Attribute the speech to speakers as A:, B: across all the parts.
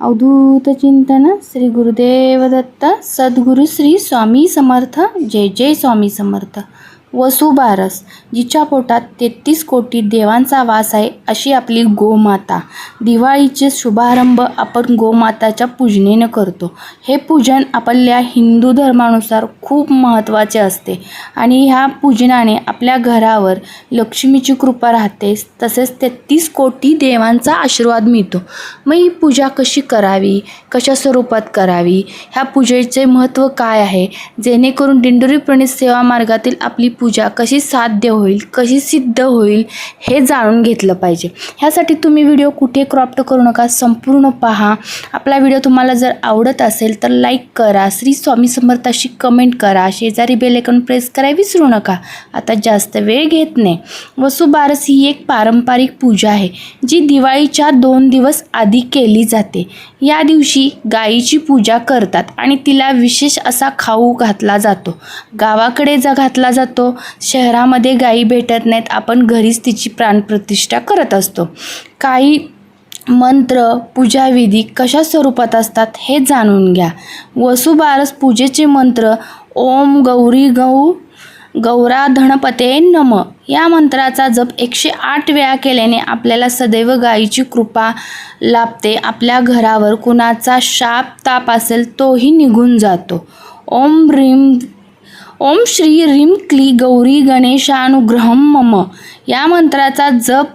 A: अवधूत चिंतन श्री गुरुदेव दत्त सद्गुरु श्री स्वामी समर्थ जय जय स्वामी समर्थ वसुबारस जिच्या पोटात तेहतीस कोटी देवांचा वास आहे अशी आपली गोमाता. दिवाळीचे शुभारंभ आपण गोमाताच्या पूजनेनं करतो. हे पूजन आपल्या हिंदू धर्मानुसार खूप महत्त्वाचे असते आणि ह्या पूजनाने आपल्या घरावर लक्ष्मीची कृपा राहते तसेच तेहतीस कोटी देवांचा आशीर्वाद मिळतो. मग ही पूजा कशी करावी? कशा स्वरूपात करावी? ह्या पूजेचे महत्त्व काय आहे? जेणेकरून दिंडोरी प्रणित सेवा मार्गातील आपली पूजा कशी साध्य होईल कशी सिद्ध होईल हे जाणून घेतलं पाहिजे. ह्यासाठी तुम्ही व्हिडिओ कुठे क्रॉप्ट करू नका संपूर्ण पहा. आपला व्हिडिओ तुम्हाला जर आवडत असेल तर लाईक करा. श्री स्वामी समर्थाशी कमेंट करा. शेजारी बेलेकन प्रेस करायला विसरू नका. आता जास्त वेळ घेत नाही. वसुबारस ही एक पारंपरिक पूजा आहे जी दिवाळीच्या दोन दिवस आधी केली जाते. या दिवशी गायीची पूजा करतात आणि तिला विशेष असा खाऊ घातला जातो. गावाकडे जा घातला जातो शहरामध्ये गायी भेटत नाहीत. आपण घरीच तिची प्राणप्रतिष्ठा करत असतो. काही मंत्र पूजाविधी कशा स्वरूपात असतात हे जाणून घ्या. वसुबारस पूजेचे मंत्र ओम गौरी गौ गौरा धनपते नम. या मंत्राचा जप एकशे आठ वेळा केल्याने आपल्याला सदैव गायीची कृपा लाभते. आपल्या घरावर कुणाचा शाप ताप असेल तोही निघून जातो. ओम ह्रीम ओम श्री ह्रीम क्ली गौरी गणेशानुग्रहम मम. या मंत्राचा जप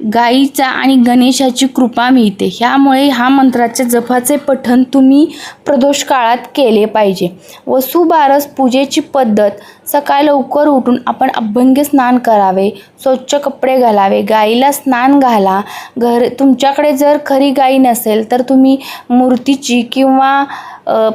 A: गाईचा आणि गणेशाची कृपा मिळते. ह्यामुळे ह्या मंत्राच्या जपाचे पठण तुम्ही प्रदोष काळात केले पाहिजे. वसुबारस पूजेची पद्धत सकाळी लवकर उठून आपण अभंग्य स्नान करावे स्वच्छ कपडे घालावे गाईला स्नान घाला. घर तुमच्याकडे जर खरी गाई नसेल तर तुम्ही मूर्तीची किंवा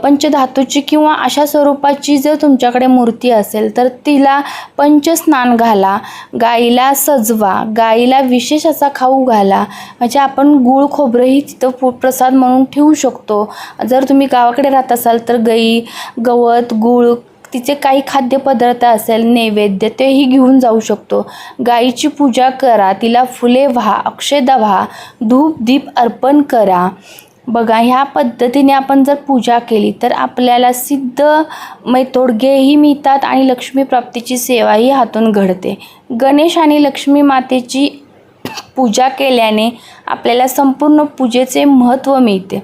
A: पंचधातूची किंवा अशा स्वरूपाची जर तुमच्याकडे मूर्ती असेल तर तिला पंचस्नान घाला. गाईला सजवा. गाईला विशेष असा खाऊ घाला. म्हणजे आपण गूळ खोबरंही तिथं पु प्रसाद म्हणून ठेवू शकतो. जर तुम्ही गावाकडे राहत असाल तर गई गवत गूळ तिचे काही खाद्यपदार्थ असेल नैवेद्य तेही घेऊन जाऊ शकतो. गाईची पूजा करा तिला फुले व्हा अक्षदा व्हा धूप दीप अर्पण करा. बघा ह्या पद्धतीने आपण जर पूजा केली तर आपल्याला सिद्ध मै तोडगेही मिळतात आणि लक्ष्मी प्राप्तीची सेवाही हातून घडते. गणेश आणि लक्ष्मी मातेची पूजा केल्याने आपल्याला संपूर्ण पूजेचे महत्त्व मिळते.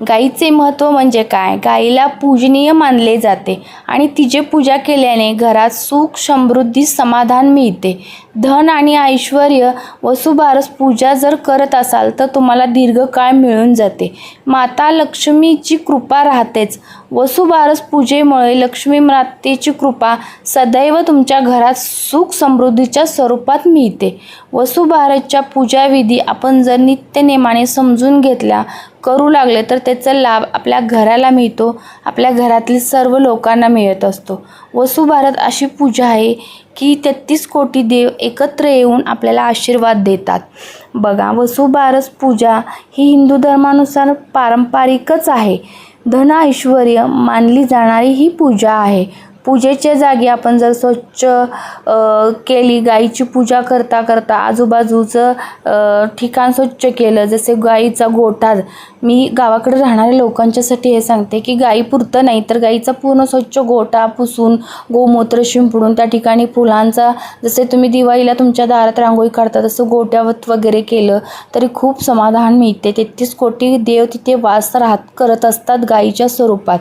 A: गाईचे महत्त्व म्हणजे काय? गाईला पूजनीय मानले जाते आणि तिचे पूजा केल्याने घरात सुख समृद्धी समाधान मिळते. धन आणि ऐश्वर वसुबारस पूजा जर करत असाल तर तुम्हाला दीर्घकाळ मिळून जाते. माता लक्ष्मीची कृपा राहतेच. वसुबारस पूजेमुळे लक्ष्मी मातेची कृपा सदैव तुमच्या घरात सुख समृद्धीच्या स्वरूपात मिळते. वसुबारसच्या पूजाविधी आपण जर नित्यनेमाने समजून घेतल्या करू लागले तर त्याचा लाभ आपल्या घराला मिळतो. आपल्या घरातील सर्व लोकांना मिळत असतो. वसुभारत अशी पूजा आहे की तेहतीस कोटी देव एकत्र येऊन आपल्याला आशीर्वाद देतात. बघा वसुबारस पूजा ही हिंदू धर्मानुसार पारंपरिकच आहे. धन ऐश्वर मानली जाणारी ही पूजा आहे. पूजेच्या जागी आपण जर स्वच्छ केली गाईची पूजा करता करता आजूबाजूचं ठिकाण स्वच्छ केलं जसे गाईचा गोठा मी गावाकडे राहणाऱ्या लोकांच्यासाठी हे सांगते की गाई पुरतं नाही तर गाईचा पूर्ण स्वच्छ गोठा पुसून गोमूत्र शिंपडून त्या ठिकाणी फुलांचा जसे तुम्ही दिवाळीला तुमच्या दारात रांगोळी काढता तसं गोट्यावत वगैरे केलं तरी खूप समाधान मिळते. तेहतीस कोटी देव तिथे वास राहत करत असतात गाईच्या स्वरूपात.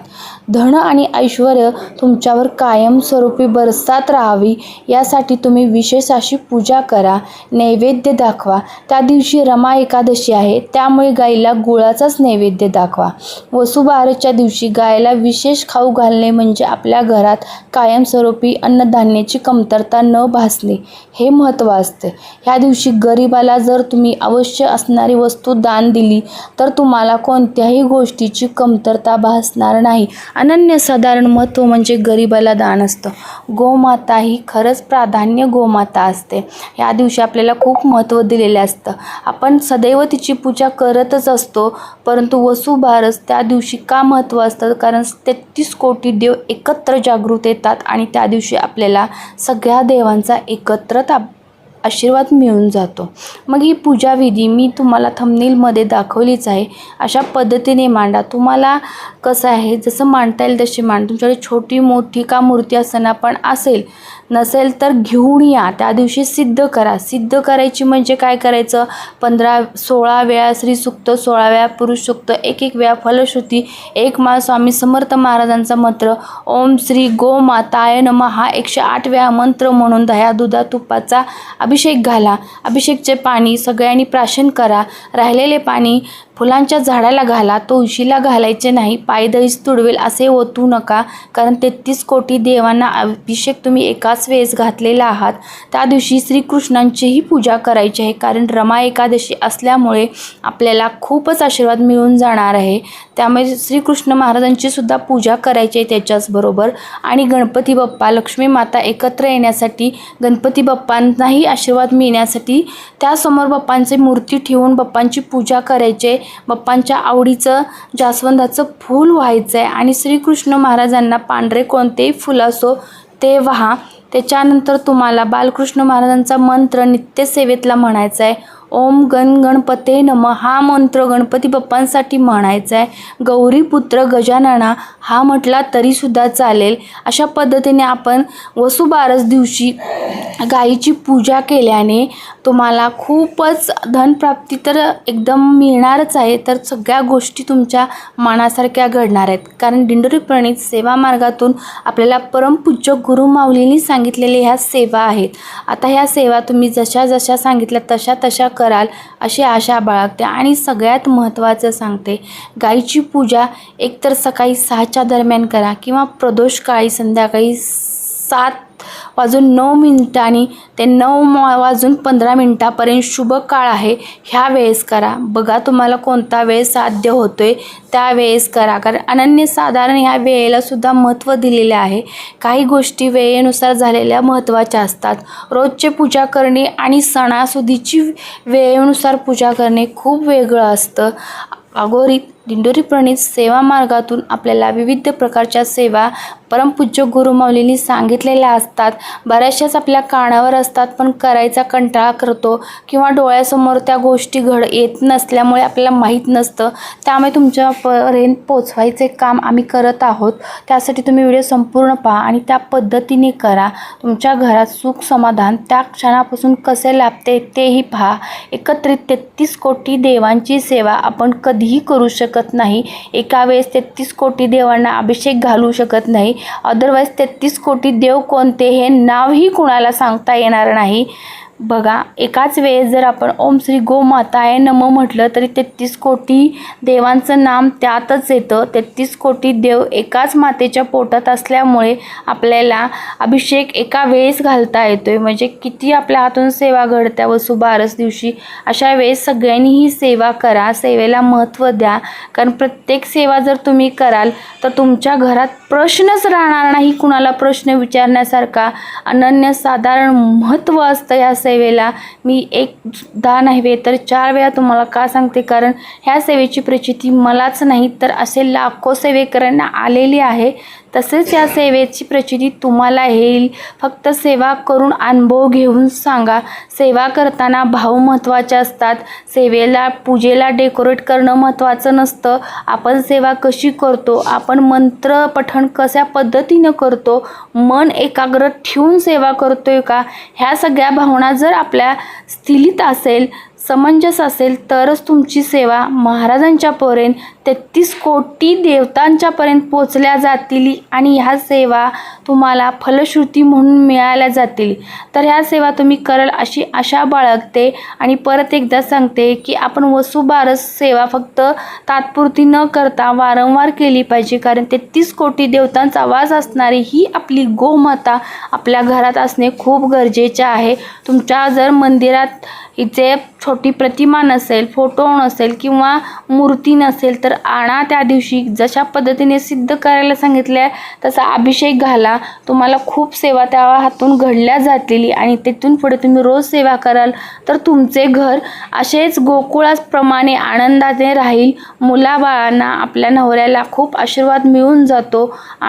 A: धन आणि ऐश्वर तुमच्यावर कायमस्वरूपी बरसात राहावी यासाठी तुम्ही विशेष अशी पूजा करा नैवेद्य दाखवा. त्या दिवशी रमा एकादशी आहे त्यामुळे गाईला गुळाचाच नैवेद्य दाखवा. वसुबारच्या दिवशी गायला विशेष खाऊ घालणे म्हणजे आपल्या घरात कायमस्वरूपी अन्नधान्याची कमतरता न भासणे हे महत्त्व असते. ह्या दिवशी गरिबाला जर तुम्ही अवश्य असणारी वस्तू दान दिली तर तुम्हाला कोणत्याही गोष्टीची कमतरता भासणार नाही. अनन्यसाधारण महत्त्व म्हणजे गरिबाला दान असतं. गोमाता ही खरंच प्राधान्य गोमाता असते. या दिवशी आपल्याला खूप महत्त्व दिलेले असतं. आपण सदैव तिची पूजा करतच असतो परंतु वसुबारस त्या दिवशी का महत्त्व असतं? कारण तेहतीस कोटी देव एकत्र जागृत येतात आणि त्या दिवशी आपल्याला सगळ्या देवांचा एकत्र ताप आशीर्वाद मिळून जातो. मग ही पूजाविधी मी तुम्हाला थंबनेलमध्ये दाखवलीच आहे. अशा पद्धतीने मांडा. तुम्हाला कसं आहे? जसं मांडता येईल तशी मांड. तुमच्याकडे छोटी मोठी का मूर्ती असताना पण असेल नसेल तर घेऊन या. त्या दिवशी सिद्ध करा. सिद्ध करायची म्हणजे काय करायचं? पंधरा सोळा वेळा श्री सुक्त सोळा वेळा पुरुष सुक्त एक एक वेळा फलश्रुती एक माळ स्वामी समर्थ महाराजांचा मंत्र ओम श्री गो माताय नम हा एकशे आठ वेळा मंत्र म्हणून दह्या दुधा तुपाचा अभिषेक घाला. अभिषेकचे पाणी सगळ्यांनी प्राशन करा. राहिलेले पाणी फुलांच्या झाडाला घाला तुळशीला घालायचे नाही पायदळीच तुडवेल असे ओतू नका कारण तेहतीस कोटी देवांना अभिषेक तुम्ही एकाच वेळेस घातलेला आहात. त्या दिवशी श्रीकृष्णांचीही पूजा करायची आहे कारण रमा एकादशी असल्यामुळे आपल्याला खूपच आशीर्वाद मिळून जाणार आहे. त्यामुळे श्रीकृष्ण महाराजांची सुद्धा पूजा करायची आहे त्याच्याचबरोबर. आणि गणपती बाप्पा लक्ष्मी माता एकत्र येण्यासाठी गणपती बाप्पांनाही आशीर्वाद मिळण्यासाठी त्यासमोर बाप्पांचे मूर्ती ठेवून बाप्पांची पूजा करायची आहे. बाप्पांच्या आवडीचं जास्वंदाचं फूल व्हायचं आहे आणि श्रीकृष्ण महाराजांना पांढरे कोणतेही फुल असो ते व्हा. त्याच्यानंतर तुम्हाला बालकृष्ण महाराजांचा मंत्र नित्यसेवेतला म्हणायचा आहे ओम गण गणपते नम. हा मंत्र गणपती बाप्पांसाठी म्हणायचा आहे गौरीपुत्र गजानना हा म्हटला तरीसुद्धा चालेल. अशा पद्धतीने आपण वसुबारस दिवशी गाईची पूजा केल्याने तुम्हाला खूपच धनप्राप्ती तर एकदम मिळणारच आहे. तर सगळ्या गोष्टी तुमच्या मनासारख्या घडणार आहेत. कारण दिंडोरी प्रणित सेवा मार्गातून आपल्याला परमपूज्य गुरु माऊलींनी सांगितलेल्या ह्या सेवा आहेत. आता ह्या सेवा तुम्ही जशा जशा सांगितल्या तशा तशा कराल अशी आशा बाळगते. आणि सगळ्यात महत्त्वाचं सांगते गाईची पूजा एकतर सकाळी सहाच्या दरम्यान करा किंवा प्रदोष काळी संध्याकाळी सात वाजून नऊ मिनिटांनी ते नऊ वाजून पंधरा मिनिटापर्यंत शुभ काळ आहे. ह्या वेळेस करा. बघा तुम्हाला कोणता वेळ साध्य होतो आहे त्या वेळेस करा. कारण अनन्यसाधारण ह्या वेळेलासुद्धा महत्त्व दिलेले आहे. काही गोष्टी वेळेनुसार झालेल्या महत्त्वाच्या असतात. रोजचे पूजा करणे आणि सणासुदीची वेळेनुसार पूजा करणे खूप वेगळं असतं. अगोरी दिंडोरी प्रणित सेवा मार्गातून आपल्याला विविध प्रकारच्या सेवा परमपूज्य गुरुमाऊलींनी सांगितलेल्या असतात. बऱ्याचशाच आपल्या कानावर असतात पण करायचा कंटाळा करतो किंवा डोळ्यासमोर त्या गोष्टी घड येत नसल्यामुळे आपल्याला माहीत नसतं. त्यामुळे तुमच्यापर्यंत पोचवायचे काम आम्ही करत आहोत. त्यासाठी तुम्ही व्हिडिओ संपूर्ण पहा आणि त्या पद्धतीने करा. तुमच्या घरात सुख समाधान त्या क्षणापासून कसे लाभते तेही पहा. एकत्रित तेहतीस कोटी देवांची सेवा आपण कधीही करू शकत शकत नाही. एका वेळेस तेहतीस कोटी देवांना अभिषेक घालू शकत नाही. अदरवाईज तेहतीस कोटी देव कोणते हे नावही कुणाला सांगता येणार नाही. बघा एकाच वेळेस जर आपण ओम श्री गोमाताय नम म्हटलं तरी तेहतीस कोटी देवांचं नाम त्यातच येतं. तेहतीस कोटी देव एकाच मातेच्या पोटात असल्यामुळे आपल्याला अभिषेक एका वेळेस घालता येतो आहे म्हणजे किती आपल्या हातून सेवा घडत्या वसुबारस दिवशी अशा वेळेस सगळ्यांनी ही सेवा करा सेवेला महत्त्व द्या. कारण प्रत्येक सेवा जर तुम्ही कराल तर तुमच्या घरात प्रश्नच राहणार नाही कुणाला प्रश्न विचारण्यासारखा. अनन्यसाधारण महत्त्व असतं या सेवेला मी एक दहा नव्हे तर चार वेळा तुम्हाला का सांगते? कारण ह्या सेवेची प्रचिती मलाच नाही तर असे लाखो सेवेकरांना आलेली आहे. तसेच या सेवेची प्रचिती तुम्हाला येईल. फक्त सेवा करून अनुभव घेऊन सांगा. सेवा करताना भाव महत्त्वाचे असतात. सेवेला पूजेला डेकोरेट करणं महत्त्वाचं नसतं. आपण सेवा कशी करतो? आपण मंत्र पठण कशा पद्धतीनं करतो? मन एकाग्र ठेवून सेवा करतोय का? ह्या सगळ्या भावना जर आपल्या स्थिलित असेल समंजस असेल तरच तुमची सेवा महाराजांच्यापर्यंत तेहतीस कोटी देवतांच्यापर्यंत पोचल्या जातील आणि ह्या सेवा तुम्हाला फलश्रुती म्हणून मिळाल्या जातील. तर ह्या सेवा तुम्ही कराल अशी आशा बाळगते आणि परत एकदा सांगते की आपण वसुबारस सेवा फक्त तात्पुरती न करता वारंवार केली पाहिजे कारण तेहतीस कोटी देवतांचा वास असणारी ही आपली गोमाता आपल्या घरात असणे खूप गरजेचे आहे. तुमच्या जर मंदिरात हिचे छोटी प्रतिमा नसेल फोटो नसेल किंवा मूर्ती नसेल तर आणा त्या दिवशी. जशा पद्धतीने सिद्ध करायला सांगितलं आहे तसा अभिषेक घाला. तुम्हाला खूप सेवा त्या हातून घडल्या जातील आणि तिथून पुढे तुम्ही रोज सेवा कराल तर तुमचे घर असेच गोकुळाप्रमाणे आनंदाने राहील. मुलाबाळांना आपल्या नवऱ्याला खूप आशीर्वाद मिळून जातो.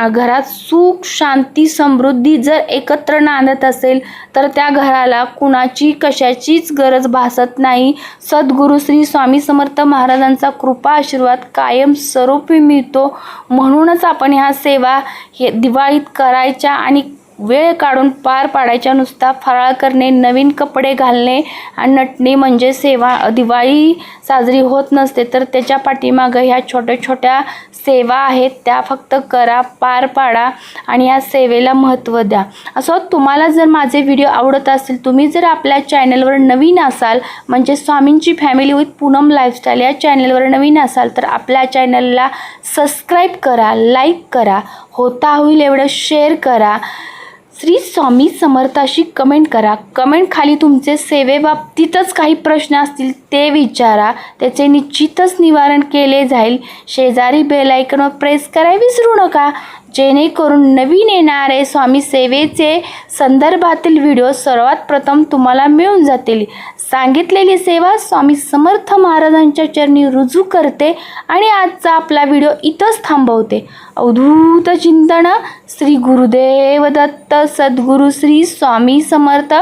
A: घरात सुख शांती समृद्धी जर एकत्र नांदत असेल तर त्या घराला कुणाची कशाचीच गरज भासत नाही. सद्गुरू श्री स्वामी समर्थ महाराजांचा कृपा आशीर्वाद कायम स्वरूपी मिळतो. म्हणूनच आपण ह्या सेवा हे दिवाळीत करायच्या आणि वेळ काढून पार पाडायच्या नुसता फराळ करणे नवीन कपडे घालणे आणि नटणे म्हणजे सेवा. दिवाळी साजरी होत नसते तर त्याच्या पाठीमागं ह्या छोट्या छोट्या सेवा आहेत. त्या फक्त करा पार पाडा आणि या सेवेला महत्त्व द्या. असं तुम्हाला जर माझे व्हिडिओ आवडत असेल तुम्ही जर आपल्या चॅनलवर नवीन असाल म्हणजे स्वामींची फॅमिली विथ पूनम लाईफस्टाईल या चॅनलवर नवीन असाल तर आपल्या चॅनलला सबस्क्राईब करा लाईक करा. होता होईल एवढं शेअर करा. श्री स्वामी समर्थाशी कमेंट करा. कमेंट खाली तुमचे सेवेबाबतीतच काही प्रश्न असतील ते विचारा. त्याचे निश्चितच निवारण केले जाईल. शेजारी बेल आयकॉनवर प्रेस करायला विसरू नका. जेणेकरून नवीन येणारे स्वामी सेवेचे संदर्भातील व्हिडिओ सर्वात प्रथम तुम्हाला मिळून जातील. सांगितलेली सेवा स्वामी समर्थ महाराजांच्या चरणी रुजू करते आणि आजचा आपला व्हिडिओ इथंच थांबवते. अवधूत चिंतन श्री गुरुदेव दत्त सद्गुरू श्री स्वामी समर्थ.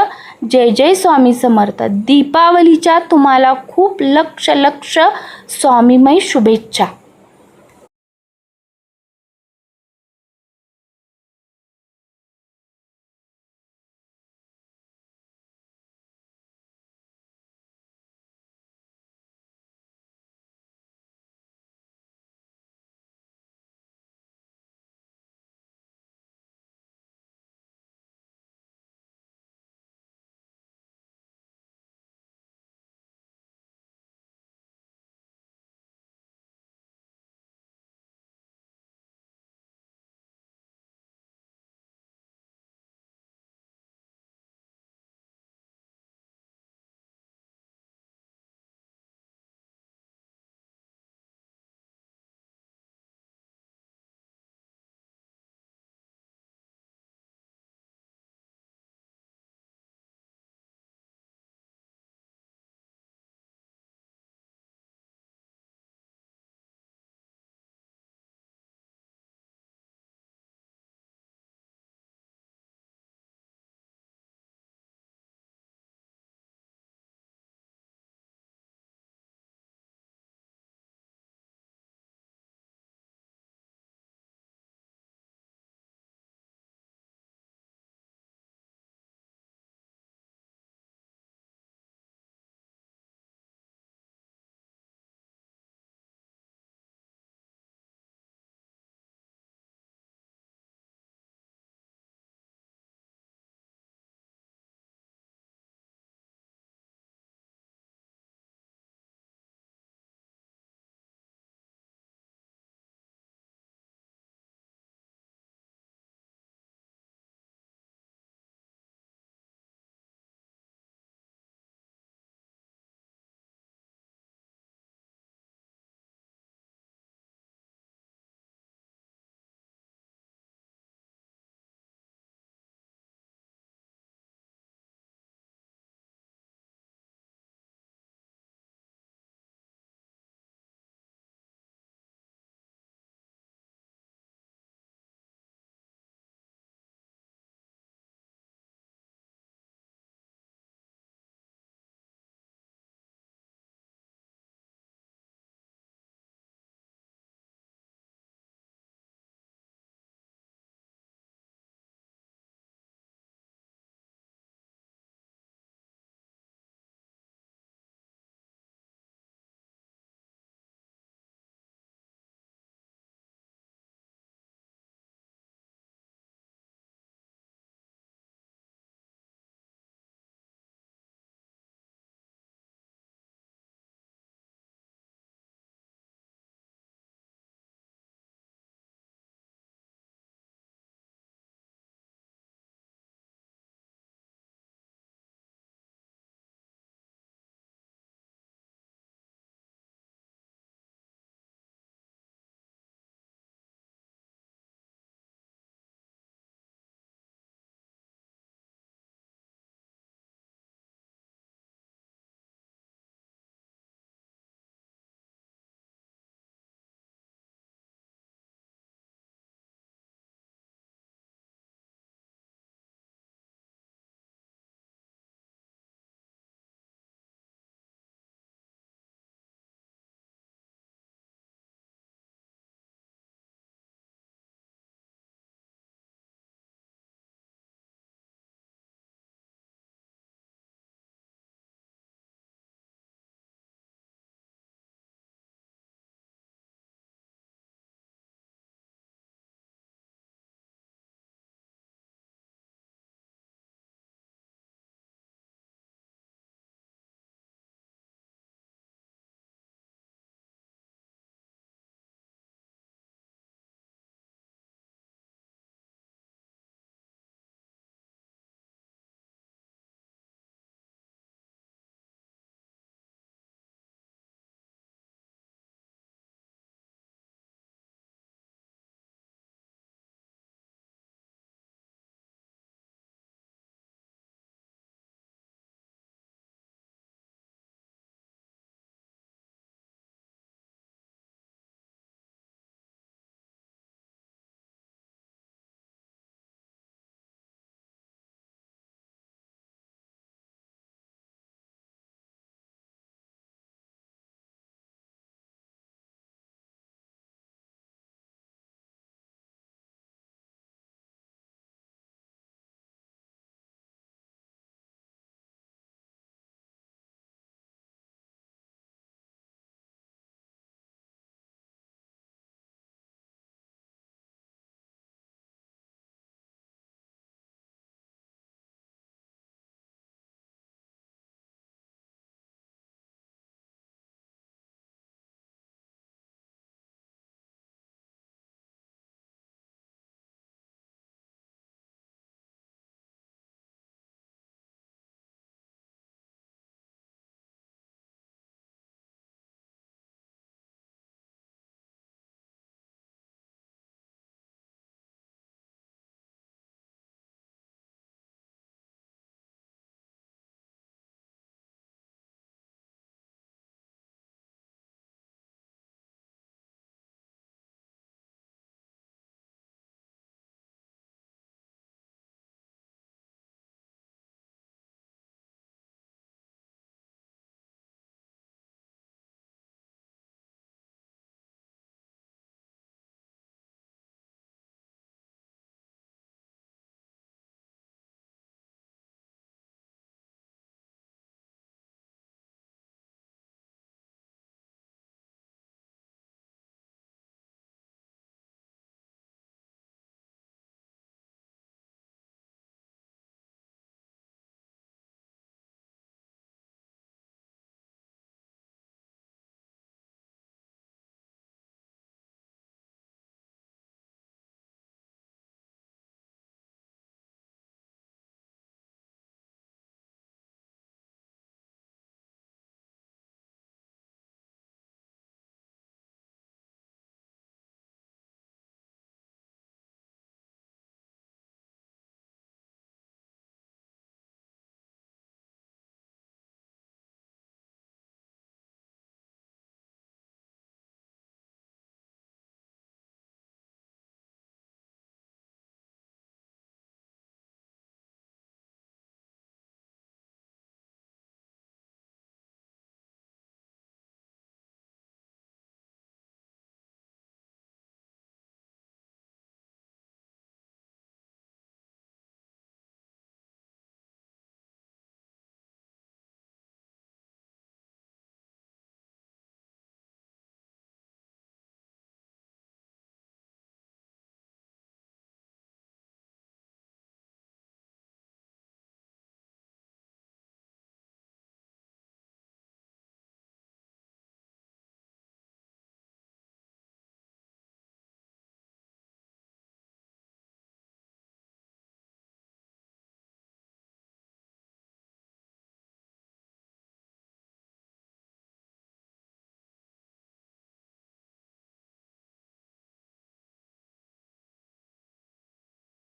A: जय जय स्वामी समर्थ. दीपावलीच्या तुम्हाला खूप लक्ष लक्ष स्वामीमय शुभेच्छा.